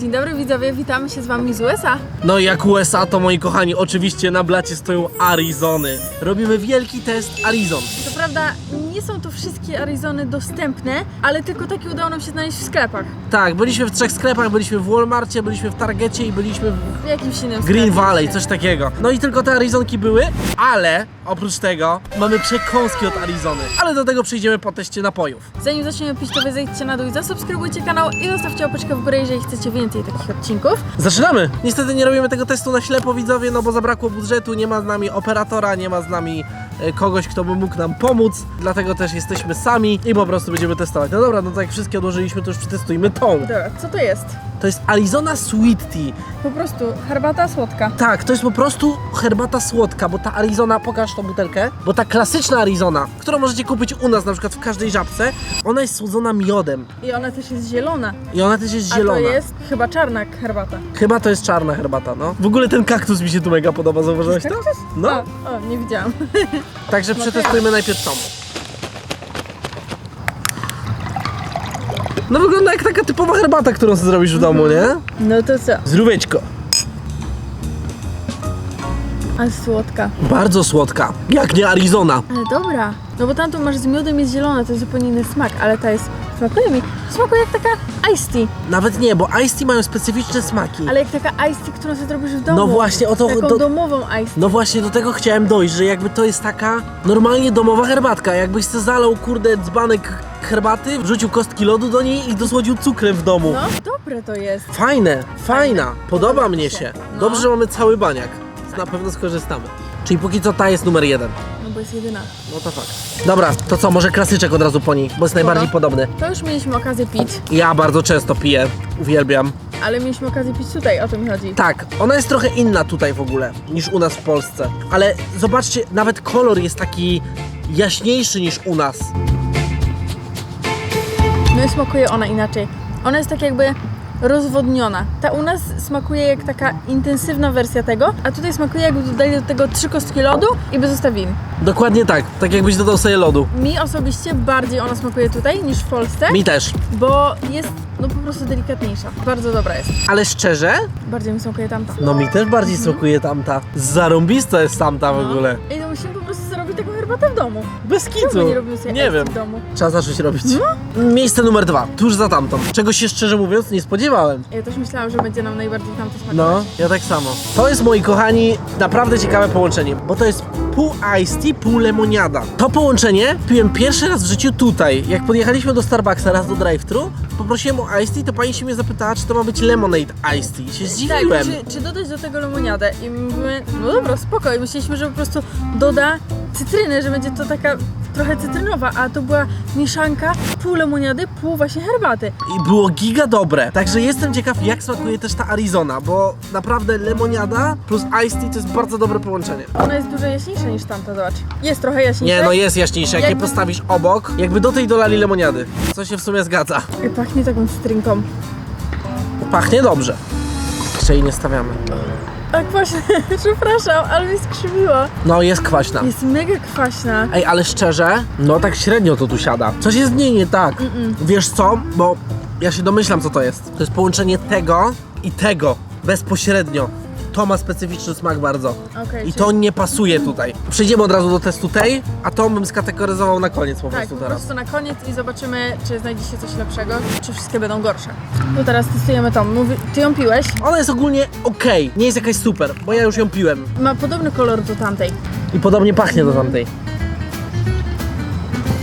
Dzień dobry widzowie, witamy się z wami z USA. No i jak USA, to moi kochani, oczywiście na blacie stoją Arizony. Robimy wielki test Arizon. Co prawda nie są to wszystkie Arizony dostępne, ale tylko takie udało nam się znaleźć w sklepach. Tak, byliśmy w trzech sklepach, byliśmy w Walmarcie, byliśmy w Targecie i byliśmy w W jakimś innym Green sklepie. Valley, coś takiego. No i tylko te Arizonki były, ale oprócz tego mamy przekąski od Arizony. Ale do tego przejdziemy po teście napojów. Zanim zaczniemy pić, to wy zejdźcie na dół i zasubskrybujcie kanał i zostawcie łapeczkę w górę, jeżeli chcecie więcej takich odcinków. Zaczynamy! Niestety nie robimy tego testu na ślepo, widzowie, no bo zabrakło budżetu, nie ma z nami operatora, nie ma z nami e, kogoś, kto by mógł nam pomóc, dlatego też jesteśmy sami i po prostu będziemy testować. No dobra, no to jak wszystkie odłożyliśmy, to już przetestujmy tą. Dobra, co to jest? To jest Arizona Sweet Tea. Po prostu herbata słodka. Tak, to jest po prostu herbata słodka, bo ta Arizona, pokaż tą butelkę, bo ta klasyczna Arizona, którą możecie kupić u nas na przykład w każdej żabce, ona jest słodzona miodem I ona też jest zielona. i ona też jest A zielona. to jest chyba czarna herbata. Chyba to jest czarna herbata, no. W ogóle ten kaktus mi się tu mega podoba, zauważyłeś to? Kaktus? No. A, o, nie widziałam. Także No przetestujmy najpierw tą. No wygląda jak taka typowa herbata, którą sobie zrobisz w domu, nie? No to co? Zdróweczko. Ale słodka. Bardzo słodka, jak nie Arizona. Ale dobra. No bo tamtą masz z miodem jest zielona, to jest zupełnie inny smak, ale ta jest, smakuje mi, smakuje jak taka iced tea. Nawet nie, bo Ice Tea mają specyficzne smaki. Ale jak taka iced tea, którą sobie zrobisz w domu. No właśnie, o to- Taką to- domową iced tea. No właśnie do tego chciałem dojść, że jakby to jest taka normalnie domowa herbatka. Jakbyś se zalał kurde dzbanek herbaty, wrzucił kostki lodu do niej i dosłodził cukrem w domu. No, dobre to jest. Fajne, fajna, podoba mnie się. No. Dobrze, że mamy cały baniak. Na pewno skorzystamy. Czyli póki co ta jest numer jeden. No bo jest jedyna. No to fakt. Dobra, to co, może klasyczek od razu po niej, bo jest najbardziej podobny. To już mieliśmy okazję pić, Ja bardzo często piję, uwielbiam. ale mieliśmy okazję pić tutaj, o to mi chodzi. Tak, ona jest trochę inna tutaj w ogóle niż u nas w Polsce. Ale zobaczcie, nawet kolor jest taki jaśniejszy niż u nas. No i smakuje ona inaczej. Ona jest tak jakby rozwodniona. Ta u nas smakuje jak taka intensywna wersja tego, a tutaj smakuje jakby dodali do tego trzy kostki lodu i by zostawili. Dokładnie tak, tak jakbyś dodał sobie lodu. Mi osobiście bardziej ona smakuje tutaj niż w Polsce, Mi też. bo jest no po prostu delikatniejsza. Bardzo dobra jest. Ale szczerze, Bardziej mi smakuje tamta. no mi też bardziej smakuje tamta. Zarąbista jest tamta w ogóle. I to musimy po prostu herbatę w domu. Bez Czemu kitu. nie robimy sobie Nie wiem. w domu? Trzeba zacząć robić. Miejsce numer dwa, tuż za tamtą. Czego się szczerze mówiąc nie spodziewałem. Ja też myślałam, że będzie nam najbardziej tamto smakować. No, ja tak samo. To jest, moi kochani, naprawdę ciekawe połączenie, bo to jest pół iced tea, pół lemoniada. To połączenie piłem pierwszy raz w życiu tutaj. Jak podjechaliśmy do Starbucksa raz do drive-thru, poprosiłem o iced tea, to pani się mnie zapytała, czy to ma być lemonade iced tea. I się zdziwiłem. Tak, czy, czy dodać do tego lemoniadę? I mówimy, no dobra, spoko. I myśleliśmy, że po prostu doda cytryny, że będzie to taka trochę cytrynowa, a to była mieszanka pół lemoniady, pół właśnie herbaty. I było giga dobre. Także jestem ciekaw, jak smakuje też ta Arizona, bo naprawdę lemoniada plus iced tea to jest bardzo dobre połączenie. Ona jest dużo jaśniejsza niż tamta, zobacz. Jest trochę jaśniejsza. Nie, no jest jaśniejsze, jak je Jakby- postawisz obok, jakby do tej dolali lemoniady. Co się w sumie zgadza. I pachnie taką cytrynką. Pachnie dobrze. Jeszcze jej nie stawiamy. Tak właśnie, przepraszam, ale mi skrzywiła. No, jest kwaśna. Jest mega kwaśna. Ej, ale szczerze, no tak średnio to tu siada. Coś jest w niej nie tak. Wiesz co? Bo ja się domyślam, co to jest. To jest połączenie tego i tego bezpośrednio. To ma specyficzny smak bardzo. Okej, I czyli- to nie pasuje tutaj. Przejdziemy od razu do testu tej, a to bym skategoryzował na koniec po Tak, prostu po teraz. prostu na koniec i zobaczymy, czy znajdzie się coś lepszego, czy wszystkie będą gorsze. No teraz testujemy tą. Mówi, ty ją piłeś? Ona jest ogólnie okej, nie jest jakaś super, bo ja już ją piłem. Ma podobny kolor do tamtej. I podobnie pachnie do tamtej.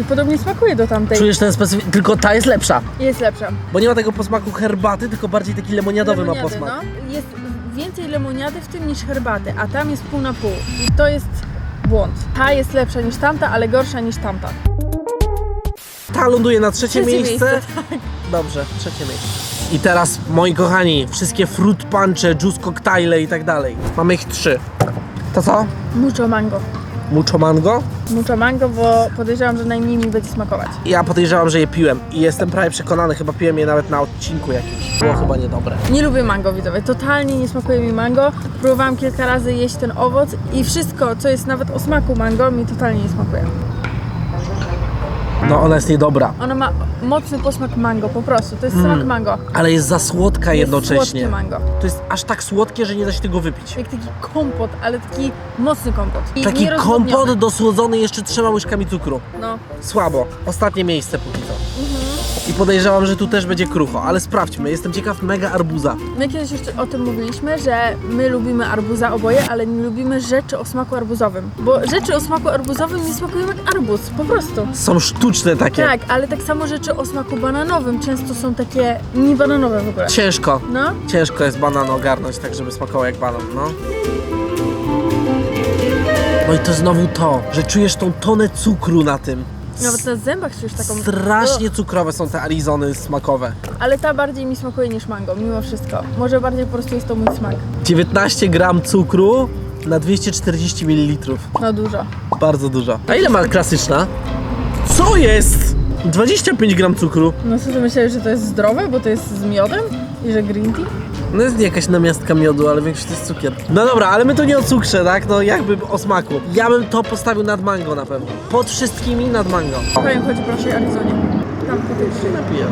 I podobnie smakuje do tamtej. Czujesz ten specyficzny, tylko ta jest lepsza. Jest lepsza. Bo nie ma tego posmaku herbaty, tylko bardziej taki lemoniadowy ma Lemoniady, posmak. no. Jest więcej lemoniady w tym niż herbaty, a tam jest pół na pół. I to jest błąd. Ta jest lepsza niż tamta, ale gorsza niż tamta. Ta ląduje na trzecie, Trzecie miejsce. miejsce, tak. Dobrze, trzecie miejsce. I teraz, moi kochani, wszystkie fruit punche, juice cocktaile i tak dalej. Mamy ich trzy. To co? Mucho mango. Mucho mango? Mucho mango, bo podejrzewam, że najmniej mi będzie smakować. Ja podejrzewam, że je piłem i jestem prawie przekonany, chyba piłem je nawet na odcinku jakimś. Było chyba niedobre. Nie lubię mango, widzowie. Totalnie nie smakuje mi mango. Próbowałam kilka razy jeść ten owoc i wszystko, co jest nawet o smaku mango, mi totalnie nie smakuje. No ona jest niedobra, Ona ma mocny posmak mango, po prostu. To jest smak mango. ale jest za słodka Jest jednocześnie. słodkie mango. To jest aż tak słodkie, że nie da się tego wypić. Jak taki kompot, ale taki mocny kompot. I Taki nierozwodniony. kompot dosłodzony jeszcze trzema łyżkami cukru. No. Słabo. Ostatnie miejsce póki co. I podejrzewam, że tu też będzie krucho, ale sprawdźmy. Jestem ciekaw mega arbuza. My kiedyś już o tym mówiliśmy, że my lubimy arbuza oboje, ale nie lubimy rzeczy o smaku arbuzowym. Bo rzeczy o smaku arbuzowym nie smakują jak arbuz, po prostu. Są sztuczne takie. Tak, ale tak samo rzeczy o smaku bananowym często są takie nie bananowe w ogóle. Ciężko. No, Ciężko jest banan ogarnąć tak, żeby smakował jak banan, no. No i to znowu to, że czujesz tą tonę cukru na tym. Nawet na zębach czujesz taką... Strasznie cukrowe są te Arizony smakowe. Ale ta bardziej mi smakuje niż mango, mimo wszystko. Może bardziej po prostu jest to mój smak. 19 gram cukru na 240 ml. No dużo. Bardzo dużo. A ile ma klasyczna? Co jest? 25 gram cukru. No co, ty myślałeś, że to jest zdrowe, bo to jest z miodem? I że green tea? No jest jakaś namiastka miodu, ale większość to jest cukier. No dobra, ale my tu nie o cukrze, tak? No jakby o smaku. Ja bym to postawił nad mango na pewno. Pod wszystkimi nad mango. Powiem, chodzi naszej Arizonie. Tam Się napiję.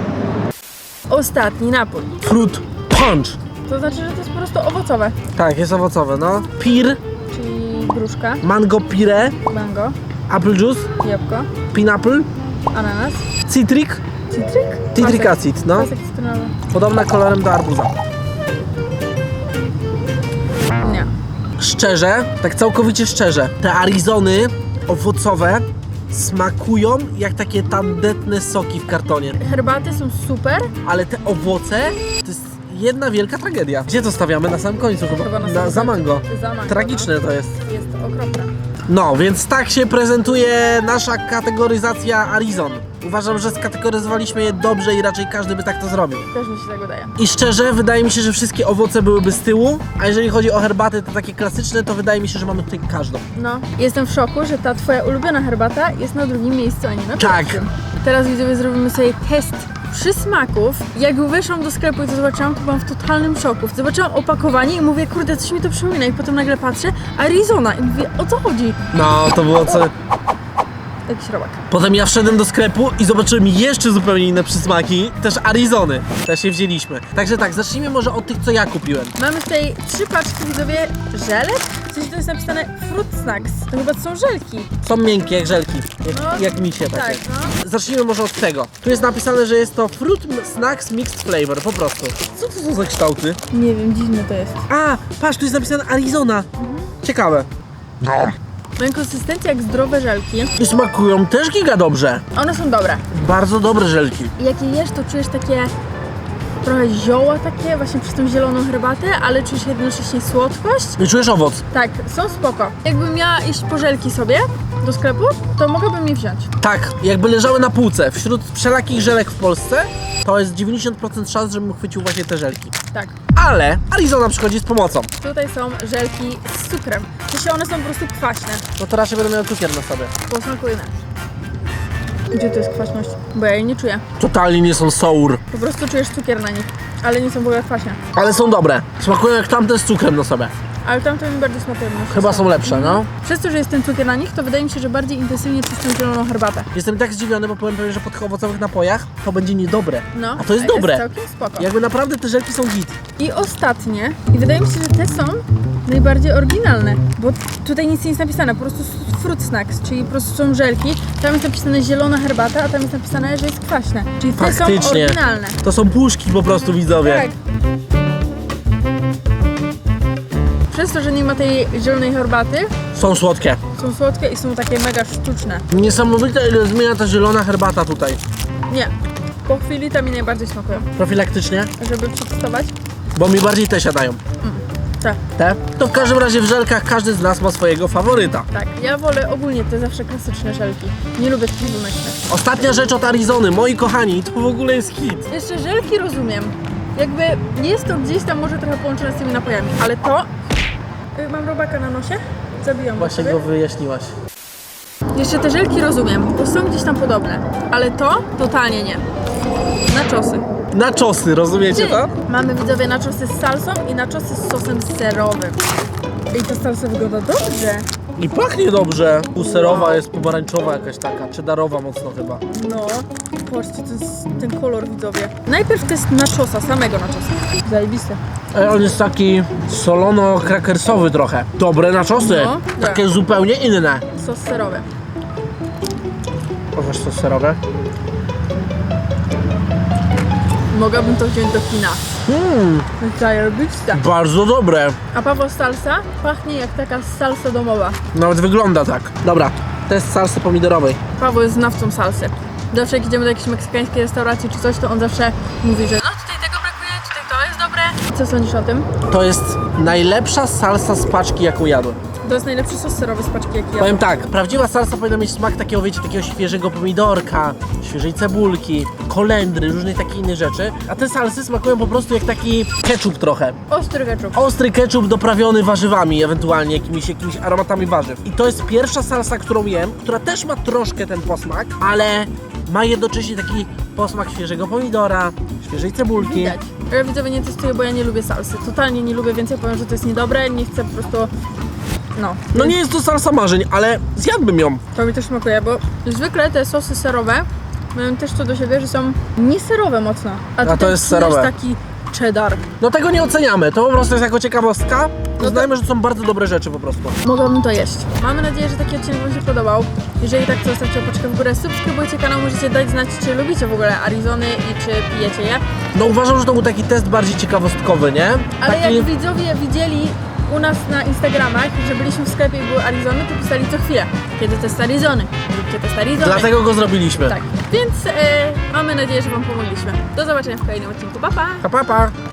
Ostatni napój. Fruit punch. To znaczy, że to jest po prostu owocowe. Tak, jest owocowe, no. Pir, Czyli gruszka, mango pire, mango, apple juice, jabłko, pineapple, ananas, citrik, cytryk. citric acid, no. Pasek cytrynowy. Podobna kolorem do arbuza. Szczerze, tak całkowicie szczerze, te Arizony owocowe smakują jak takie tandetne soki w kartonie. Herbaty są super. Ale te owoce to jest jedna wielka tragedia. Gdzie to stawiamy? Na samym końcu chyba. Chyba na Na, za mango. Za mango, Tragiczne to jest. No. Jest okropne. No, więc tak się prezentuje nasza kategoryzacja Arizon. Uważam, że skategoryzowaliśmy je dobrze i raczej każdy by tak to zrobił. Też mi się tak wydaje. I szczerze, wydaje mi się, że wszystkie owoce byłyby z tyłu, a jeżeli chodzi o herbaty, te takie klasyczne, to wydaje mi się, że mamy tutaj każdą. No. Jestem w szoku, że ta twoja ulubiona herbata jest na drugim miejscu, a nie na Tak. pierwszym. Teraz widzowie zrobimy sobie test przysmaków. Jak weszłam do sklepu i to zobaczyłam, to byłam w totalnym szoku. Zobaczyłam opakowanie i mówię, kurde, coś mi to przypomina. I potem nagle patrzę, Arizona. I mówię, o co chodzi? No, to było co... Jakiś robak. Potem ja wszedłem do sklepu i zobaczyłem jeszcze zupełnie inne przysmaki, też Arizony. Też je wzięliśmy. Także tak, zacznijmy może od tych, co ja kupiłem. Mamy tutaj trzy paczki widzowie żelek. W sensie to jest napisane Fruit Snacks. To chyba to są żelki. Są miękkie jak żelki, jak, No, jak misie takie. Tak, no. Zacznijmy może od tego. Tu jest napisane, że jest to Fruit Snacks Mixed Flavor, po prostu. Co to są za kształty? Nie wiem, dziwne to jest. A, patrz, tu jest napisane Arizona. Ciekawe. Mają konsystencję jak zdrowe żelki. I smakują też giga dobrze. One są dobre. Bardzo dobre żelki. I jak je jesz, to czujesz takie trochę zioła takie, właśnie przez tą zieloną herbatę, ale czujesz jednocześnie słodkość. I czujesz owoc. Tak, są spoko. Jakbym miała iść po żelki sobie do sklepu, to mogłabym je wziąć. Tak, jakby leżały na półce wśród wszelakich żelek w Polsce, to jest 90% szans, żebym chwycił właśnie te żelki. Tak. Ale Arizona przychodzi z pomocą. Tutaj są żelki z cukrem. Sensie one są po prostu kwaśne. No to raczej będę miał cukier na sobie. Posmakujmy. Gdzie to jest kwaśność? Bo ja jej nie czuję. Totalnie nie są sour, Po prostu czujesz cukier na nich, ale nie są w ogóle kwaśne. ale są dobre. Smakują jak tamte z cukrem na sobie. Ale tamte mi bardziej smakują. mimo Chyba wszystko. są lepsze, no. Przez to, że jest ten cukier na nich, to wydaje mi się, że bardziej intensywnie czuć tą zieloną herbatę. Jestem tak zdziwiony, bo powiem pewnie, że po tych owocowych napojach to będzie niedobre. No, A to jest dobre. całkiem spoko. Jakby naprawdę te żelki są git. I ostatnie, i wydaje mi się, że te są najbardziej oryginalne, bo tutaj nic nie jest napisane, po prostu fruit snacks, czyli po prostu są żelki, tam jest napisane zielona herbata, a tam jest napisane, że jest kwaśne, czyli te są Faktycznie. oryginalne. To są puszki po prostu widzowie. Tak. Przez to, że nie ma tej zielonej herbaty, Są słodkie. są słodkie i są takie mega sztuczne. Niesamowite ile zmienia ta zielona herbata tutaj. Nie, po chwili to mi najbardziej smakują. Profilaktycznie, Żeby przetestować, bo mi bardziej te siadają. tak. Te? To w każdym razie w żelkach każdy z nas ma swojego faworyta. Tak, ja wolę ogólnie te zawsze klasyczne żelki. Nie lubię takich wymyślnych. Ostatnia rzecz od Arizony, moi kochani, to w ogóle jest hit. Jeszcze żelki rozumiem. Jakby jest to gdzieś tam może trochę połączone z tymi napojami, ale to... Y, Mam robaka na nosie? Zabijam Właśnie go sobie. wyjaśniłaś. Jeszcze te żelki rozumiem, bo są gdzieś tam podobne. Ale to totalnie nie. Na czosy. Na czosy, rozumiecie to? Mamy widzowie na czosy z salsą i na czosy z sosem serowym. I ta salsa wygląda dobrze. I pachnie dobrze. Serowa jest pomarańczowa jakaś taka, cheddarowa mocno chyba. No, patrzcie, ten, ten kolor widzowie. Najpierw to jest nachos,a samego nachos'a. Zajebiste. E, On jest taki solono-krakersowy trochę. Dobre naczosy. No, tak. Takie zupełnie inne. Sos serowy. Pokaż to serowe. Mogłabym to wziąć do kina. Mmm, Zajebiste. bardzo dobre. A Paweł salsa pachnie jak taka salsa domowa. Nawet wygląda tak. Dobra, test salsy pomidorowej. Paweł jest znawcą salsy. Zawsze jak idziemy do jakiejś meksykańskiej restauracji czy coś, to on zawsze mówi, że no tutaj tego brakuje, tutaj to jest dobre. Co sądzisz o tym? To jest najlepsza salsa z paczki, jaką jadłem. To jest najlepszy sos serowy z paczki, jaki ja Powiem tak, prawdziwa salsa powinna mieć smak takiego, wiecie, takiego świeżego pomidorka, świeżej cebulki, kolendry, różnych takich innych rzeczy. A te salsy smakują po prostu jak taki ketchup trochę. Ostry ketchup. Ostry ketchup doprawiony warzywami, ewentualnie jakimiś, jakimiś aromatami warzyw. I to jest pierwsza salsa, którą jem, która też ma troszkę ten posmak, ale ma jednocześnie taki posmak świeżego pomidora, świeżej cebulki. Widać. Ja widzowie nie testuję, bo ja nie lubię salsy. Totalnie nie lubię, więc ja powiem, że to jest niedobre. Nie chcę po prostu... No. No nie jest to salsa marzeń, ale zjadłbym ją. To mi też smakuje, bo zwykle te sosy serowe mają też to do siebie, że są nieserowe mocno. A, to jest serowe. taki cheddar. No tego nie oceniamy, to po prostu jest jako ciekawostka. to- Uznajmy, że to są bardzo dobre rzeczy po prostu. Mogłabym to jeść. Mamy nadzieję, że taki odcinek Wam się podobał. Jeżeli tak, to zostawcie łapeczkę w górę, subskrybujcie kanał, możecie dać znać, czy lubicie w ogóle Arizony i czy pijecie je. No uważam, że to był taki test bardziej ciekawostkowy, nie? Ale taki... jak widzowie widzieli u nas na Instagramach, że byliśmy w sklepie i były Arizony, to pisali co chwilę. Kiedy test Arizony? Zróbcie test Arizony. Dlatego go zrobiliśmy. Tak, więc e, mamy nadzieję, że Wam pomogliśmy. Do zobaczenia w kolejnym odcinku. Pa, pa! Pa, pa, pa.